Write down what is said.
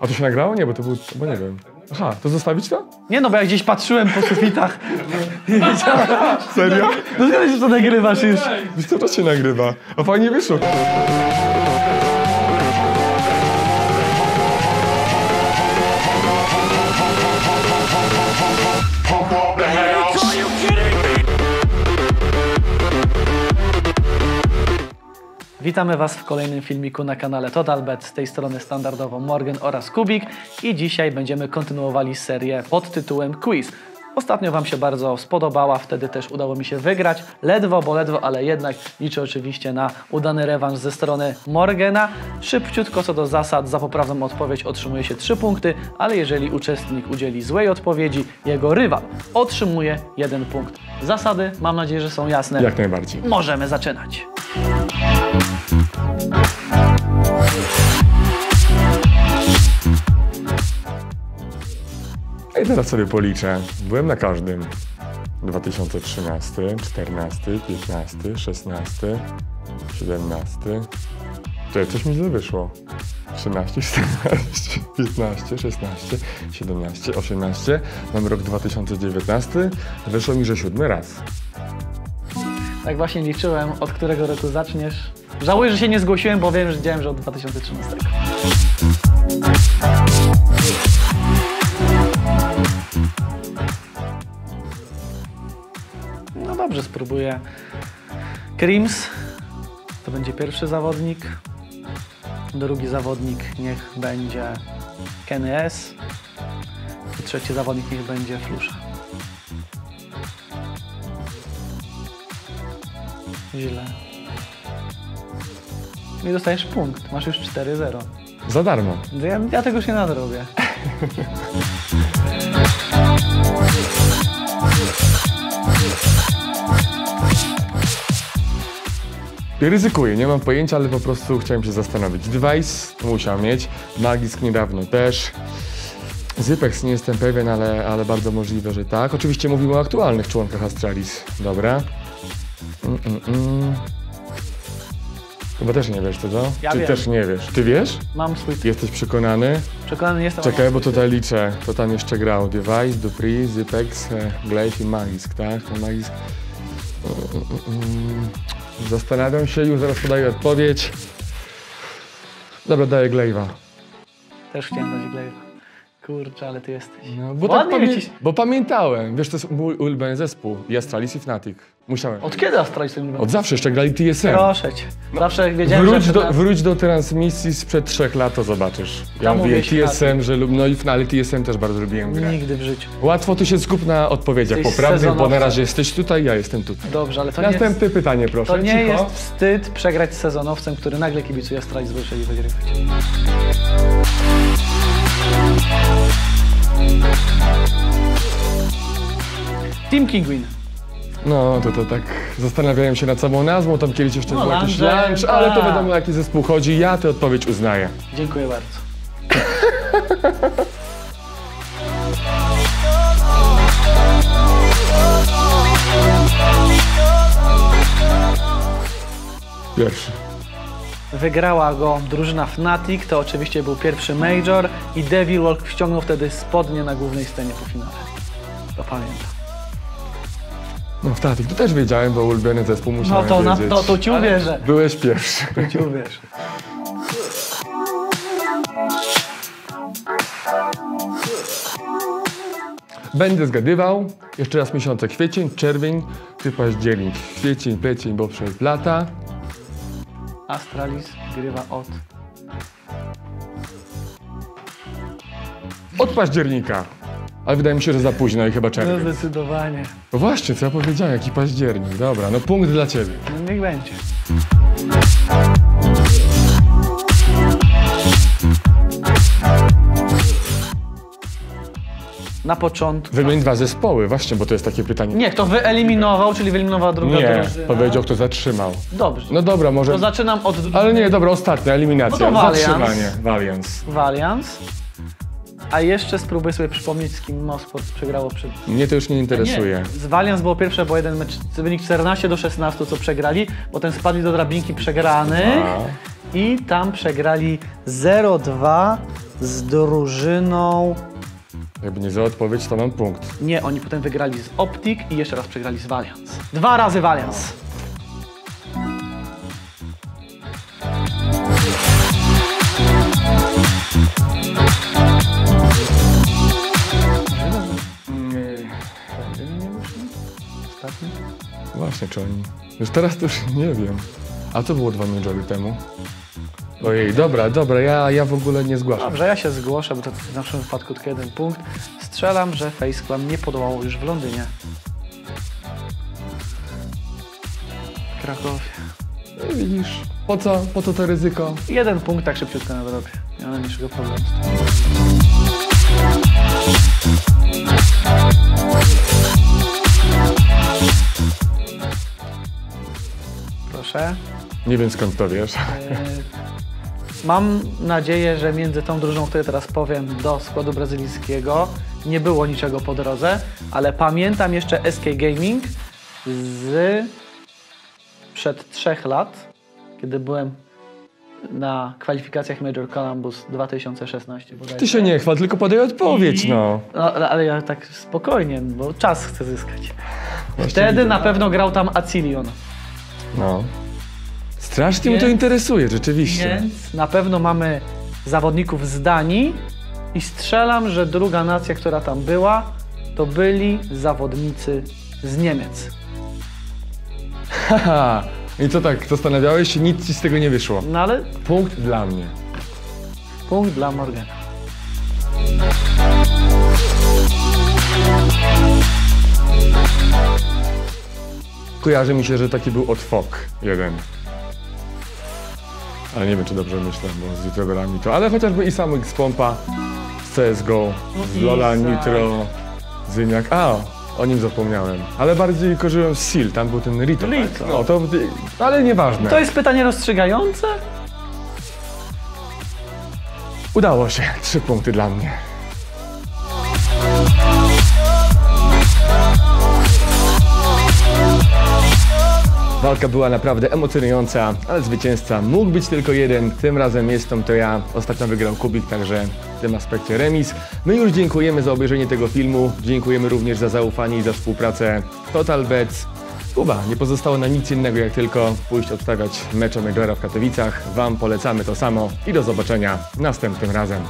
A to się nagrało? Nie, bo to był, bo nie wiem. Aha, to zostawić to? Nie no, bo ja gdzieś patrzyłem po sufitach. Serio? No zgadza się, co nagrywasz już. Wiesz, co to się nagrywa? A fajnie wyszło. Witamy Was w kolejnym filmiku na kanale TotalBet. Z tej strony standardowo Morgan oraz Kubik i dzisiaj będziemy kontynuowali serię pod tytułem Quiz. Ostatnio Wam się bardzo spodobała, wtedy też udało mi się wygrać. Ledwo, bo ledwo, ale jednak liczę oczywiście na udany rewanż ze strony Morgana. Szybciutko co do zasad, za poprawną odpowiedź otrzymuje się 3 punkty, ale jeżeli uczestnik udzieli złej odpowiedzi, jego rywal otrzymuje 1 punkt. Zasady mam nadzieję, że są jasne. Jak najbardziej. Możemy zaczynać. I teraz sobie policzę. Byłem na każdym. 2013, 14, 15, 16, 17. Tutaj coś mi źle wyszło. 13, 14, 15, 16, 17, 18. Mam rok 2019. Wyszło mi, że siódmy raz. Tak właśnie liczyłem, od którego roku zaczniesz. Żałuję, że się nie zgłosiłem, bo wiem, że wiedziałem, że od 2013. No dobrze, spróbuję. Krims to będzie pierwszy zawodnik. Drugi zawodnik niech będzie Kenny S. I trzeci zawodnik niech będzie Flusza. Źle. I dostajesz punkt. Masz już 4-0. Za darmo. Ja, ja tego nie nadrobię. Ryzykuję, nie mam pojęcia, ale po prostu chciałem się zastanowić. Device musiał mieć, Magisk niedawno też. Zypex nie jestem pewien, ale, ale bardzo możliwe, że tak. Oczywiście mówimy o aktualnych członkach Astralis. Dobra. Mm, mm, mm. Chyba też nie wiesz, to co? Ja Ty wiem. też nie wiesz. Ty wiesz? Mam swój Jesteś przekonany? Przekonany jestem. Czekaj, bo tutaj liczę. To tam jeszcze grał. Device, Dupri, Zypex, e, Glaive i Magisk, tak? To Magisk. Mm. Zastanawiam się, już zaraz podaję odpowiedź. Dobra, daję Glaive'a. Też chciałem dać Glaive'a. Kurczę, ale ty jesteś. No, bo, Ładnie tak pamię- lecisz. bo pamiętałem. Wiesz, to jest mój ulubiony zespół. I Astralis i Fnatic. Musiałem. Od kiedy Astralis tym Od zawsze jeszcze grali TSM. Proszę cię. Zawsze wiedziałem, Wróć że... do, wróć do transmisji sprzed trzech lat, to zobaczysz. Ja Tam mówię mówiłeś TSM, że lub, no i ale TSM też bardzo lubiłem grać. Nigdy w życiu. Łatwo tu się skup na odpowiedziach Jesteś poprawnych, bo na sezonowcem. razie jesteś tutaj, ja jestem tutaj. Dobrze, ale to nie jest... Następne pytanie, proszę. To nie Cicho. jest wstyd przegrać z sezonowcem, który nagle kibicuje Astralis wyszedł i wygrywać. Team Kingwin. No, to, to tak zastanawiałem się nad samą nazwą, tam kiedyś jeszcze No, był jakiś lunch, ale to wiadomo, jaki zespół chodzi. Ja tę odpowiedź uznaję. Dziękuję bardzo. Pierwszy. Wygrała go drużyna Fnatic, to oczywiście był pierwszy Major i Devil Walk ściągnął wtedy spodnie na głównej scenie po finale. To pamiętam. No, w Tatik, to też wiedziałem, bo ulubiony zespół No musiałem to, na, wiedzieć. to, to ci uwierzę. Byłeś pierwszy. To ci uwierzę. Będę zgadywał. Jeszcze raz miesiące. Kwiecień, czerwień, ty październik. Kwiecień, plecień, bo przez lata. Astralis grywa od Od października. Ale wydaje mi się, że za późno i chyba No czerwiec. zdecydowanie. No właśnie, co ja powiedziałem, jaki październik. Dobra, no punkt dla ciebie. No niech będzie. Na początku. Wymień dwa zespoły, właśnie, bo to jest takie pytanie. Nie, kto wyeliminował, czyli wyeliminował druga Nie, drużyna. powiedział, kto zatrzymał. Dobrze. No dobra, może... To zaczynam od Ale nie, dobra, ostatnia eliminacja. No to Valiance. Zatrzymanie. Valiance. Valiance. A jeszcze spróbuję sobie przypomnieć, z kim Mosport przegrało przed... Mnie to już nie interesuje. Z Valiance było pierwsze, bo jeden mecz, wynik 14 do 16, co przegrali, potem spadli do drabinki przegranych A. I tam przegrali 0-2 z drużyną. Jakby nie za odpowiedź, to mam punkt. Nie, oni potem wygrali z Optik i jeszcze raz przegrali z Valiance. Dwa razy. Ostatni? Właśnie, czy oni... Już teraz to już nie wiem. A to było dwa majory temu. Ojej, dobra, dobra, ja, ja w ogóle nie zgłaszam. Dobrze, ja się zgłoszę, bo to w naszym wypadku tylko jeden punkt. Strzelam, że Face Clan nie podołało już w Londynie. Krakowie. No Widzisz, po co, po co to ryzyko? Jeden punkt tak szybciutko na drogę. Nie ma najmniejszego problemu. Proszę. Nie wiem skąd to wiesz. Mam nadzieję, że między tą drużyną, której teraz powiem, do składu brazylijskiego nie było niczego po drodze, ale pamiętam jeszcze SK Gaming z przed trzech lat, kiedy byłem na kwalifikacjach Major Columbus 2016. bodajże. Ty się nie chwal, tylko podaj odpowiedź, I- no. no. Ale ja tak spokojnie, bo czas chcę zyskać. Właśnie Wtedy widzę. na pewno grał tam Acilion. No. Strasznie mnie to interesuje, rzeczywiście. Więc na pewno mamy zawodników z Danii i strzelam, że druga nacja, która tam była, to byli zawodnicy z Niemiec. Haha. I co tak, zastanawiałeś się, nic ci z tego nie wyszło. No ale Punkt dla mnie. punkt dla Morgana. Kojarzy mi się, że taki był od FOK jeden. Ale nie wiem, czy dobrze myślę, bo z youtuberami to... Ale chociażby i samych z Pompa, z CSGO, z Lola, Nitro, Zyniak. A, o nim zapomniałem. Ale bardziej korzyłem z Seal, tam był ten Rito. Rito. Tak? No, to... Ale nieważne. To jest pytanie rozstrzygające? Udało się. Trzy punkty dla mnie. Walka była naprawdę emocjonująca, ale zwycięzca mógł być tylko jeden. Tym razem jestem to ja. Ostatnio wygrał Kubik, także w tym aspekcie remis. My już dziękujemy za obejrzenie tego filmu. Dziękujemy również za zaufanie i za współpracę Total Bets. Kuba, nie pozostało nam nic innego jak tylko pójść odstawiać mecze Majora w Katowicach. Wam polecamy to samo i do zobaczenia następnym razem.